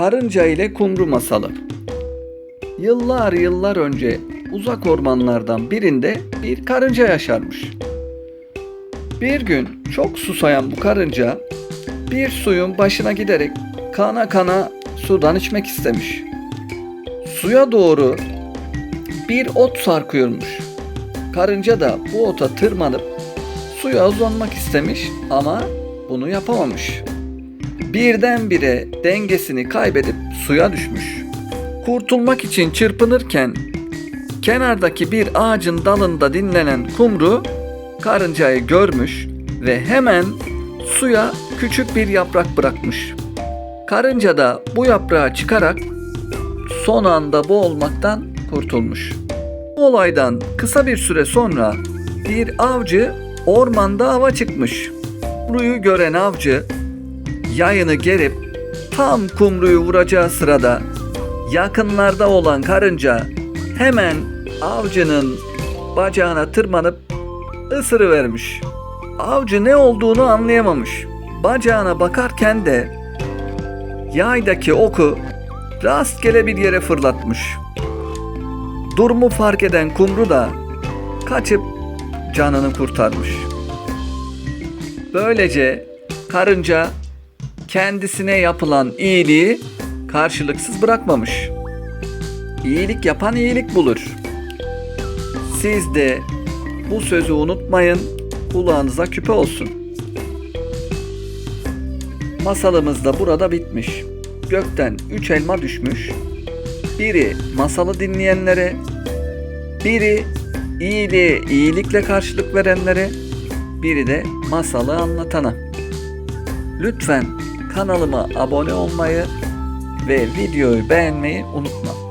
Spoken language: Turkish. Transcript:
Karınca ile Kumru Masalı Yıllar yıllar önce uzak ormanlardan birinde bir karınca yaşarmış. Bir gün çok susayan bu karınca bir suyun başına giderek kana kana sudan içmek istemiş. Suya doğru bir ot sarkıyormuş. Karınca da bu ota tırmanıp suya uzanmak istemiş ama bunu yapamamış. Birdenbire dengesini kaybedip suya düşmüş. Kurtulmak için çırpınırken kenardaki bir ağacın dalında dinlenen kumru karıncayı görmüş ve hemen suya küçük bir yaprak bırakmış. Karınca da bu yaprağı çıkarak son anda boğulmaktan kurtulmuş. Bu olaydan kısa bir süre sonra bir avcı ormanda ava çıkmış. Kumruyu gören avcı yayını gerip tam kumruyu vuracağı sırada yakınlarda olan karınca hemen avcının bacağına tırmanıp ısırıvermiş. Avcı ne olduğunu anlayamamış. Bacağına bakarken de yaydaki oku rastgele bir yere fırlatmış. Durumu fark eden kumru da kaçıp canını kurtarmış. Böylece karınca kendisine yapılan iyiliği karşılıksız bırakmamış. İyilik yapan iyilik bulur. Siz de bu sözü unutmayın, kulağınıza küpe olsun. Masalımız da burada bitmiş. Gökten üç elma düşmüş. Biri masalı dinleyenlere, biri iyiliğe iyilikle karşılık verenlere, biri de masalı anlatana. Lütfen kanalıma abone olmayı ve videoyu beğenmeyi unutma.